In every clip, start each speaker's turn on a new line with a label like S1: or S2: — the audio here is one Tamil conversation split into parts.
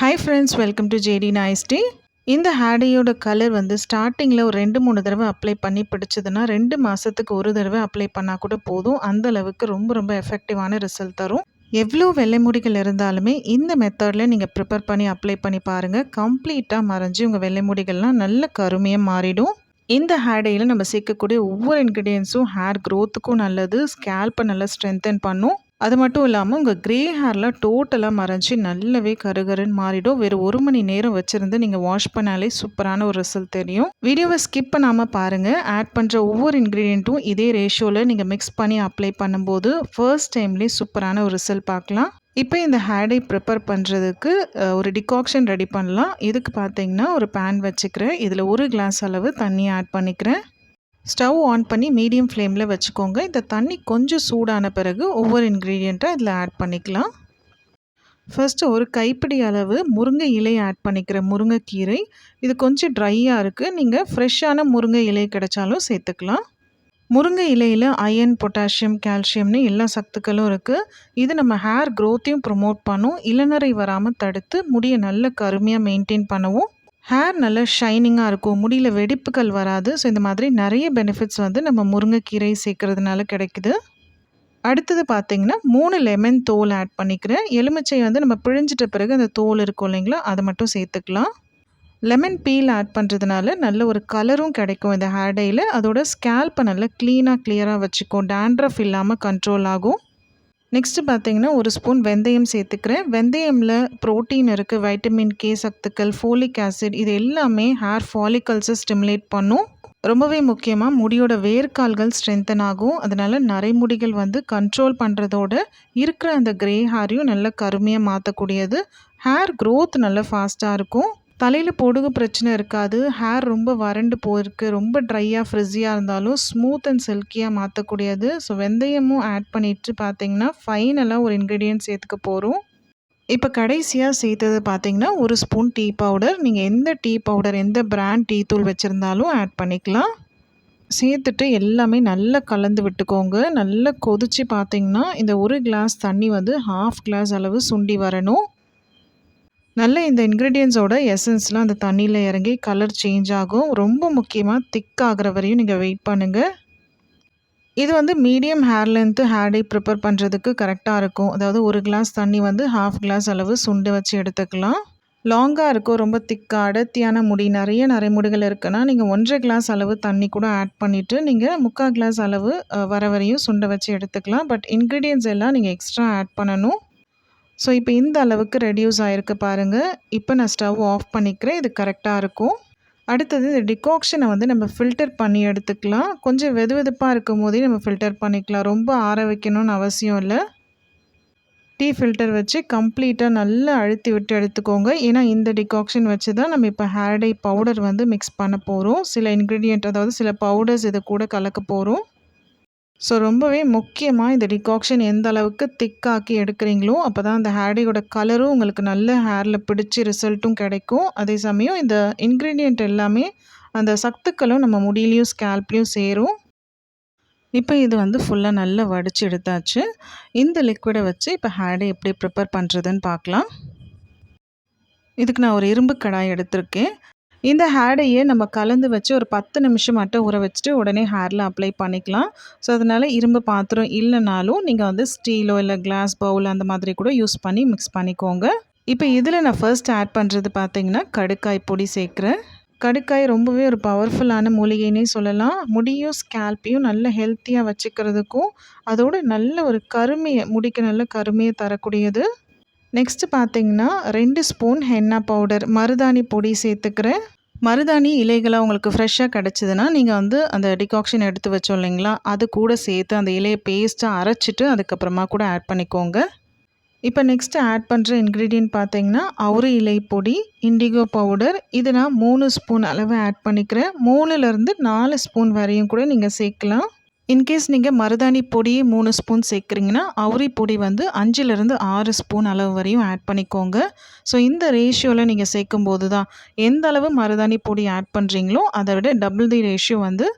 S1: Hi friends welcome to JD நாய்ஸ்டே இந்த ஹேடையோட கலர் வந்து ஸ்டார்டிங்கில் ஒரு ரெண்டு மூணு தடவை அப்ளை பண்ணி பிடிச்சதுன்னா ரெண்டு மாதத்துக்கு ஒரு தடவை அப்ளை பண்ணால் கூட போதும். அந்த அளவுக்கு ரொம்ப ரொம்ப எஃபெக்டிவான ரிசல்ட் தரும். எவ்வளோ வெள்ளை முடிகள் இருந்தாலுமே இந்த மெத்தடில் நீங்கள் ப்ரிப்பேர் பண்ணி அப்ளை பண்ணி பாருங்கள் கம்ப்ளீட்டாக மறைஞ்சி உங்கள் வெள்ளை முடிகள்லாம் நல்ல கருமையாக மாறிடும். இந்த ஹேடையில் நம்ம சேர்க்கக்கூடிய ஒவ்வொரு இன்க்ரீடியன்ஸும் ஹேர் க்ரோத்துக்கும் நல்லது ஸ்கேல்ப்பை நல்லா ஸ்ட்ரென்தன் பண்ணும். அது மட்டும் இல்லாமல் உங்கள் க்ரே ஹேரில் டோட்டலாக மறைஞ்சி நல்லாவே கருகருன்னு மாறிடும். வெறும் ஒரு மணி நேரம் வச்சுருந்து நீங்கள் வாஷ் பண்ணாலே சூப்பரான ஒரு ரிசல்ட் தெரியும். வீடியோவை ஸ்கிப் பண்ணாமல் பாருங்கள் ஆட் பண்ணுற ஒவ்வொரு இன்க்ரீடியண்ட்டும் இதே ரேஷியோவில் நீங்கள் மிக்ஸ் பண்ணி அப்ளை பண்ணும்போது ஃபர்ஸ்ட் டைம்லேயே சூப்பரான ஒரு ரிசல்ட் பார்க்கலாம். இப்போ இந்த ஹேடை ப்ரிப்பேர் பண்ணுறதுக்கு ஒரு டிகாக்ஷன் ரெடி பண்ணலாம். இதுக்கு பார்த்தீங்கன்னா ஒரு பேன் வச்சுக்கிறேன். இதில் ஒரு கிளாஸ் அளவு தண்ணி ஆட் பண்ணிக்கிறேன். ஸ்டவ் ஆன் பண்ணி மீடியம் ஃப்ளேமில் வச்சுக்கோங்க. இந்த தண்ணி கொஞ்சம் சூடான பிறகு ஒவ்வொரு இன்க்ரீடியண்ட்டாக இதில் ஆட் பண்ணிக்கலாம். ஃபஸ்ட்டு ஒரு கைப்பிடி அளவு முருங்கை இலை ஆட் பண்ணிக்கிற முருங்கைக்கீரை. இது கொஞ்சம் ட்ரையாக இருக்குது நீங்கள் ஃப்ரெஷ்ஷான முருங்கை இலை கிடைச்சாலும் சேர்த்துக்கலாம். முருங்கை இலையில் அயன் பொட்டாசியம் கால்சியம்னு எல்லா சத்துக்களும் இருக்குது இது நம்ம ஹேர் க்ரோத்தையும் ப்ரொமோட் பண்ணும். இளநரை வராமல் தடுத்து முடியை நல்ல கருமையாக மெயின்டைன் பண்ணவும் ஹேர் நல்லா ஷைனிங்காக இருக்கும். முடியில் வெடிப்புகள் வராது. ஸோ இந்த மாதிரி நிறைய பெனிஃபிட்ஸ் வந்து நம்ம முருங்கைக்கீரை சேர்க்கறதுனால கிடைக்குது. அடுத்தது பார்த்திங்கன்னா மூணு லெமன் தோல் ஆட் பண்ணிக்கிறேன். எலுமிச்சை வந்து நம்ம பிழிஞ்சிட்ட பிறகு அந்த தோல் இருக்கும் இல்லைங்களா? அதை மட்டும் சேர்த்துக்கலாம். லெமன் பீல் ஆட் பண்ணுறதுனால நல்ல ஒரு கலரும் கிடைக்கும் இந்த ஹேர் டேயில் அதோட ஸ்கேல்ப்பை நல்லா க்ளீனாக க்ளியராக வச்சுக்கும். டேண்ட்ரஃப் இல்லாமல் கண்ட்ரோல் ஆகும். நெக்ஸ்ட்டு பார்த்தீங்கன்னா ஒரு ஸ்பூன் வெந்தயம் சேர்த்துக்கிறேன். வெந்தயமில் ப்ரோட்டீன் இருக்குது வைட்டமின் கே சத்துக்கள் ஃபோலிக் ஆசிட் இது எல்லாமே ஹேர் ஃபாலிக்கல்ஸை ஸ்டிமுலேட் பண்ணும். ரொம்பவே முக்கியமாக முடியோட வேர்க்கால்கள் ஸ்ட்ரென்தன் ஆகும். அதனால் நரைமுடிகள் வந்து கண்ட்ரோல் பண்ணுறதோட இருக்கிற அந்த க்ரே ஹேரையும் நல்ல கருமையாக மாற்றக்கூடியது ஹேர் க்ரோத் நல்ல ஃபாஸ்ட்டாக இருக்கும். தலையில் பொடுகு பிரச்சனை இருக்காது. ஹேர் ரொம்ப வறண்டு போயிருக்கு. ரொம்ப ட்ரையாக ஃப்ரிஸியாக இருந்தாலும் ஸ்மூத் அண்ட் சில்கியாக மாற்றக்கூடியது ஸோ வெந்தயமும் ஆட் பண்ணிட்டு பார்த்தீங்கன்னா ஃபைனலாக ஒரு இன்க்ரீடியன்ட் சேர்த்துக்க போகிறோம் இப்போ கடைசியாக சேர்த்தது பார்த்தீங்கன்னா ஒரு ஸ்பூன் டீ பவுடர் நீங்கள் எந்த டீ பவுடர் எந்த பிராண்ட் டீ தூள் வச்சுருந்தாலும் ஆட் பண்ணிக்கலாம். சேர்த்துட்டு எல்லாமே நல்லா கலந்து விட்டுக்கோங்க. நல்லா கொதித்து பார்த்தீங்கன்னா இந்த ஒரு கிளாஸ் தண்ணி வந்து ஹாஃப் கிளாஸ் அளவு சுண்டி வரணும். நல்ல இந்த இன்க்ரீடியன்ஸோட எசன்ஸ்லாம் அந்த தண்ணியில் இறங்கி கலர் சேஞ்ச் ஆகும். ரொம்ப முக்கியமாக திக் ஆகிற வரையும் நீங்கள் வெயிட் பண்ணுங்கள் இது வந்து medium hair length hair dye prepare பண்ணுறதுக்கு கரெக்டாக இருக்கும். அதாவது ஒரு கிளாஸ் தண்ணி வந்து ஹாஃப் கிளாஸ் அளவு சுண்டு வச்சு எடுத்துக்கலாம். லாங்காக இருக்கும் ரொம்ப திக்காக அடர்த்தியான முடி நிறைய நரைமுடிகள் இருக்குன்னா நீங்கள் ஒன்றரை கிளாஸ் அளவு தண்ணி கூட ஆட் பண்ணிவிட்டு நீங்கள் முக்கால் கிளாஸ் அளவு வர வரையும் சுண்டை வச்சு எடுத்துக்கலாம். பட் இன்க்ரீடியன்ஸ் எல்லாம் நீங்கள் எக்ஸ்ட்ரா ஆட் பண்ணணும். ஸோ இப்போ இந்த அளவுக்கு ரெடியூஸ் ஆகிருக்கு பாருங்கள் இப்போ நான் ஸ்டவ் ஆஃப் பண்ணிக்கிறேன். இது கரெக்டாக இருக்கும். அடுத்தது இந்த டிகாக்ஷனை வந்து நம்ம ஃபில்டர் பண்ணி எடுத்துக்கலாம். கொஞ்சம் வெது வெதுப்பாக இருக்கும் போதே நம்ம ஃபில்டர் பண்ணிக்கலாம். ரொம்ப ஆற வைக்கணும்னு அவசியம் இல்லை. டீ ஃபில்டர் வச்சு கம்ப்ளீட்டாக நல்லா அழுத்தி விட்டு எடுத்துக்கோங்க. ஏன்னா இந்த டிகாக்ஷன் வச்சு தான் நம்ம இப்போ ஹேர்டை பவுடர் வந்து மிக்ஸ் பண்ண போகிறோம் சில இன்க்ரீடியண்ட் அதாவது சில பவுடர்ஸ் இதை கூட கலக்க போகிறோம் ஸோ ரொம்பவே முக்கியமாக இந்த டிகாக்ஷன் எந்த அளவுக்கு திக்காக்கி எடுக்கிறீங்களோ அப்போ தான் அந்த ஹேடியோட கலரும் உங்களுக்கு நல்ல ஹேரில் பிடிச்சி ரிசல்ட்டும் கிடைக்கும். அதே சமயம் இந்த இன்க்ரீடியண்ட் எல்லாமே அந்த சத்துக்களும் நம்ம முடியிலையும் ஸ்கேல்ப்லேயும் சேரும். இப்போ இது வந்து ஃபுல்லாக நல்லா வடித்து எடுத்தாச்சு. இந்த லிக்விடை வச்சு இப்போ ஹேடை எப்படி ப்ரிப்பேர் பண்ணுறதுன்னு பார்க்கலாம். இதுக்கு நான் ஒரு இரும்பு கடாய் எடுத்திருக்கேன். இந்த ஹேடையே நம்ம கலந்து வச்சு ஒரு பத்து நிமிஷம் மட்டும் ஊற வச்சுட்டு உடனே ஹேரில் அப்ளை பண்ணிக்கலாம். ஸோ அதனால் இரும்பு பாத்திரம் இல்லைனாலும் நீங்கள் வந்து ஸ்டீலோ இல்லை கிளாஸ் பவுல் அந்த மாதிரி கூட யூஸ் பண்ணி மிக்ஸ் பண்ணிக்கோங்க. இப்போ இதில் நான் ஃபர்ஸ்ட் ஆட் பண்ணுறது பார்த்தீங்கன்னா கடுக்காய் பொடி சேர்க்குறேன். கடுக்காய் ரொம்பவே ஒரு பவர்ஃபுல்லான மூலிகைன்னே சொல்லலாம். முடியும் ஸ்கேல்ப்பையும் நல்ல ஹெல்த்தியாக வச்சுக்கிறதுக்கும் அதோடு நல்ல ஒரு கருமையை முடிக்க நல்ல கருமையை தரக்கூடியது. நெக்ஸ்ட்டு பார்த்தீங்கன்னா ரெண்டு ஸ்பூன் ஹென்னா பவுடர் மருதாணி பொடி சேர்த்துக்கிறேன். மருதாணி இலைகளாக உங்களுக்கு ஃப்ரெஷ்ஷாக கிடச்சிதுன்னா நீங்கள் வந்து அந்த டிகாக்ஷன் எடுத்து வச்சோம் இல்லைங்களா? அது கூட சேர்த்து அந்த இலையை பேஸ்ட்டாக அரைச்சிட்டு அதுக்கப்புறமா கூட ஆட் பண்ணிக்கோங்க. இப்போ நெக்ஸ்ட்டு ஆட் பண்ணுற இன்க்ரீடியன்ட் பார்த்தீங்கன்னா அவுரி இலை பொடி இண்டிகோ பவுடர் இது நான் மூணு ஸ்பூன் அளவு ஆட் பண்ணிக்கிறேன். மூணுலேருந்து நாலு ஸ்பூன் வரையும் கூட நீங்கள் சேர்க்கலாம். இன்கேஸ் நீங்கள் மருதாணி பொடி மூணு ஸ்பூன் சேர்க்குறீங்கன்னா அவுரி பொடி வந்து அஞ்சுலேருந்து ஆறு ஸ்பூன் அளவு வரையும் ஆட் பண்ணிக்கோங்க. ஸோ இந்த ரேஷியோவில் நீங்கள் சேர்க்கும் போது தான் எந்த அளவு மருதாணி பொடி ஆட் பண்ணுறீங்களோ அதை விட டபுள் தி ரேஷியோ வந்து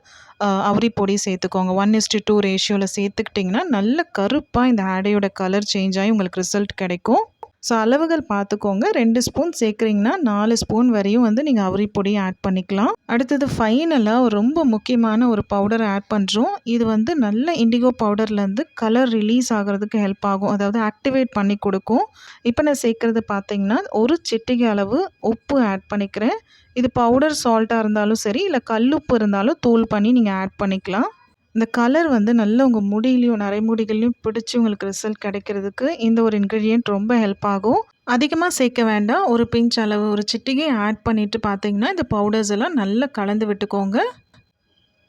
S1: அவுரி பொடி சேர்த்துக்கோங்க. ஒன் இஸ்டு டூ ரேஷியோவில் சேர்த்துக்கிட்டிங்கன்னா நல்ல கருப்பாக இந்த ஆடையோட கலர் சேஞ்ச் ஆகி உங்களுக்கு ரிசல்ட் கிடைக்கும். ஸோ அளவுகள் பார்த்துக்கோங்க. ரெண்டு ஸ்பூன் சேர்க்குறீங்கன்னா நாலு ஸ்பூன் வரையும் வந்து நீங்கள் அவரி பொடி ஆட் பண்ணிக்கலாம். அடுத்தது ஃபைனலாக ஒரு ரொம்ப முக்கியமான ஒரு பவுடர் ஆட் பண்ணுறோம் இது வந்து நல்ல இண்டிகோ பவுடர்லேருந்து கலர் ரிலீஸ் ஆகிறதுக்கு ஹெல்ப் ஆகும். அதாவது ஆக்டிவேட் பண்ணி கொடுக்கும். இப்போ நான் சேர்க்குறது பார்த்தீங்கன்னா ஒரு சிட்டிகை அளவு உப்பு ஆட் பண்ணிக்கிறேன். இது பவுடர் சால்ட்டாக இருந்தாலும் சரி இல்லை கல்லுப்பு இருந்தாலும் தூள் பண்ணி நீங்கள் ஆட் பண்ணிக்கலாம். இந்த கலர் வந்து நல்ல உங்கள் முடியிலையும் நரைமுடிகள்லையும் பிடிச்சி உங்களுக்கு ரிசல்ட் கிடைக்கிறதுக்கு இந்த ஒரு இன்க்ரீடியன்ட் ரொம்ப ஹெல்ப் ஆகும். அதிகமாக சேர்க்க வேண்டாம். ஒரு பிஞ்ச் அளவு ஒரு சிட்டிகை ஆட் பண்ணிவிட்டு பார்த்தீங்கன்னா இந்த பவுடர்ஸ் எல்லாம் நல்லா கலந்து விட்டுக்கோங்க.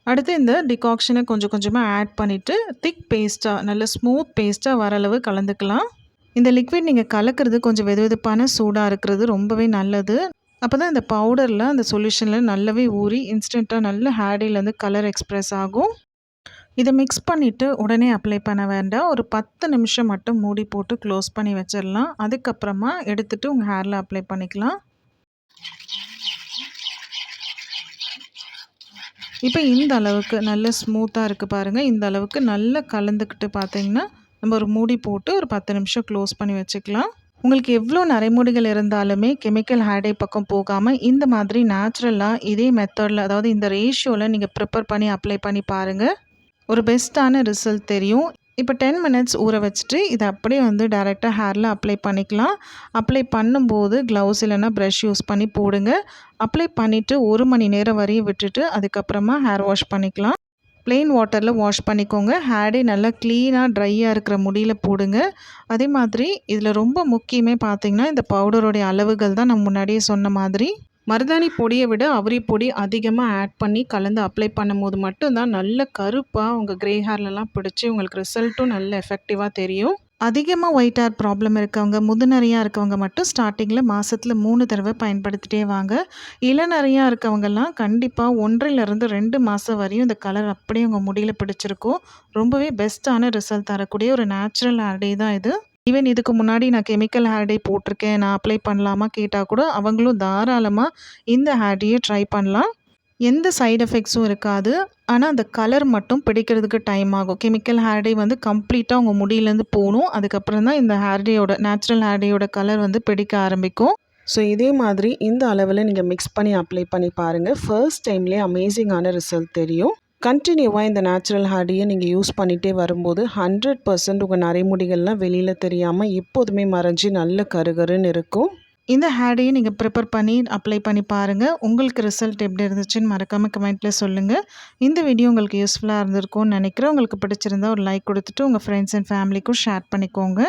S1: அடுத்து இந்த டிகாக்ஷனை கொஞ்சம் கொஞ்சமாக ஆட் பண்ணிவிட்டு திக் பேஸ்ட்டாக நல்ல ஸ்மூத் பேஸ்ட்டாக வர அளவு கலந்துக்கலாம். இந்த லிக்விட் நீங்கள் கலக்கிறது கொஞ்சம் வெது வெதுப்பான சூடாக இருக்கிறது ரொம்பவே நல்லது. அப்போ தான் இந்த பவுடரில் அந்த சொல்யூஷனில் நல்லாவே ஊறி இன்ஸ்டண்ட்டாக நல்ல ஹேடிலேருந்து கலர் எக்ஸ்ப்ரெஸ் ஆகும். இதை மிக்ஸ் பண்ணிவிட்டு உடனே அப்ளை பண்ண வேண்டாம். ஒரு பத்து நிமிஷம் மட்டும் மூடி போட்டு க்ளோஸ் பண்ணி வச்சிடலாம். அதுக்கப்புறமா எடுத்துகிட்டு உங்கள் ஹேரில் அப்ளை பண்ணிக்கலாம். இப்போ இந்த அளவுக்கு நல்ல ஸ்மூத்தாக இருக்குது பாருங்கள் இந்த அளவுக்கு நல்லா கலந்துக்கிட்டு பார்த்தீங்கன்னா நம்ம ஒரு மூடி போட்டு ஒரு பத்து நிமிஷம் க்ளோஸ் பண்ணி வச்சுக்கலாம். உங்களுக்கு எவ்வளோ நரைமுடிகள் இருந்தாலுமே கெமிக்கல் ஹேடை பக்கம் போகாமல் இந்த மாதிரி நேச்சுரலாக இதே மெத்தடில் அதாவது இந்த ரேஷியோவில் நீங்கள் ப்ரிப்பேர் பண்ணி அப்ளை பண்ணி பாருங்கள் ஒரு பெஸ்ட்டான ரிசல்ட் தெரியும். இப்போ டென் மினிட்ஸ் ஊற வச்சுட்டு இதை அப்படியே வந்து டேரெக்டாக ஹேரில் அப்ளை பண்ணிக்கலாம். அப்ளை பண்ணும்போது க்ளவுஸ் இல்லைன்னா ப்ரஷ் யூஸ் பண்ணி போடுங்க. அப்ளை பண்ணிவிட்டு ஒரு மணி நேரம் வரையும் விட்டுட்டு அதுக்கப்புறமா ஹேர் வாஷ் பண்ணிக்கலாம். ப்ளெயின் வாட்டரில் வாஷ் பண்ணிக்கோங்க. ஹேடே நல்லா க்ளீனாக ட்ரையாக இருக்கிற முடியில் போடுங்க. அதே மாதிரி இதில் ரொம்ப முக்கியமே பார்த்திங்கன்னா இந்த பவுடருடைய அளவுகள் தான் நான் முன்னாடியே சொன்ன மாதிரி. மருதாணி பொடியை விட அவரி பொடி அதிகமாக ஆட் பண்ணி கலந்து அப்ளை பண்ணும்போது மட்டும்தான் நல்ல கருப்பாக உங்கள் க்ரே ஹேர்லலாம் பிடிச்சி உங்களுக்கு ரிசல்ட்டும் நல்ல எஃபெக்டிவாக தெரியும். அதிகமாக ஒயிட் ஹேர் ப்ராப்ளம் இருக்கவங்க முதுநறையாக இருக்கவங்க மட்டும் ஸ்டார்டிங்கில் மாதத்தில் மூணு தடவை பயன்படுத்திட்டே வாங்க. இளநறையாக இருக்கவங்கெல்லாம் கண்டிப்பாக ஒன்றிலிருந்து ரெண்டு மாதம் வரையும் இந்த கலர் அப்படியே உங்கள் முடியில் பிடிச்சிருக்கும். ரொம்பவே பெஸ்ட்டான ரிசல்ட் தரக்கூடிய ஒரு நேச்சுரல் ஹேர் டே தான் இது. ஈவன் இதுக்கு முன்னாடி நான் கெமிக்கல் ஹேர்டே போட்டிருக்கேன் நான் அப்ளை பண்ணலாமா கேட்டால் கூட அவங்களும் தாராளமாக இந்த ஹேர்டையே ட்ரை பண்ணலாம். எந்த சைடு எஃபெக்ட்ஸும் இருக்காது. ஆனால் அந்த கலர் மட்டும் பிடிக்கிறதுக்கு டைம் ஆகும். கெமிக்கல் ஹேர் டே வந்து கம்ப்ளீட்டாக உங்கள் முடியிலேருந்து போகணும். அதுக்கப்புறம் தான் இந்த ஹேர் டேயோட நேச்சுரல் ஹேர் டேயோட கலர் வந்து பிடிக்க ஆரம்பிக்கும். ஸோ இதே மாதிரி இந்த அளவில் நீங்கள் மிக்ஸ் பண்ணி அப்ளை பண்ணி பாருங்கள் ஃபர்ஸ்ட் டைம்லேயே அமேசிங்கான ரிசல்ட் தெரியும். கண்டினியூவாக இந்த நேச்சுரல் ஹேடியை நீங்கள் யூஸ் பண்ணிகிட்டே வரும்போது ஹண்ட்ரட் பர்சன்ட் உங்கள் நரைமுடிகள்லாம் வெளியில் தெரியாமல் எப்போதுமே மறைஞ்சி நல்ல கருகருன்னு இருக்கும். இந்த ஹேடையை நீங்கள் ப்ரிப்பேர் பண்ணி அப்ளை பண்ணி பாருங்கள் உங்களுக்கு ரிசல்ட் எப்படி இருந்துச்சுன்னு மறக்காமல் கமெண்ட்டில் சொல்லுங்கள் இந்த வீடியோ உங்களுக்கு யூஸ்ஃபுல்லாக இருந்திருக்கும்னு நினைக்கிறேன். உங்களுக்கு பிடிச்சிருந்தா ஒரு லைக் கொடுத்துட்டு உங்கள் ஃப்ரெண்ட்ஸ் அண்ட் ஃபேமிலிக்கும் ஷேர் பண்ணிக்கோங்க.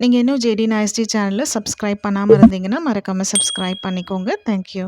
S1: நீங்கள் இன்னும் ஜேடி நாய்ஸ்டி சேனலில் சப்ஸ்கிரைப் பண்ணாமல் இருந்தீங்கன்னா மறக்காமல் சப்ஸ்கிரைப் பண்ணிக்கோங்க. தேங்க்யூ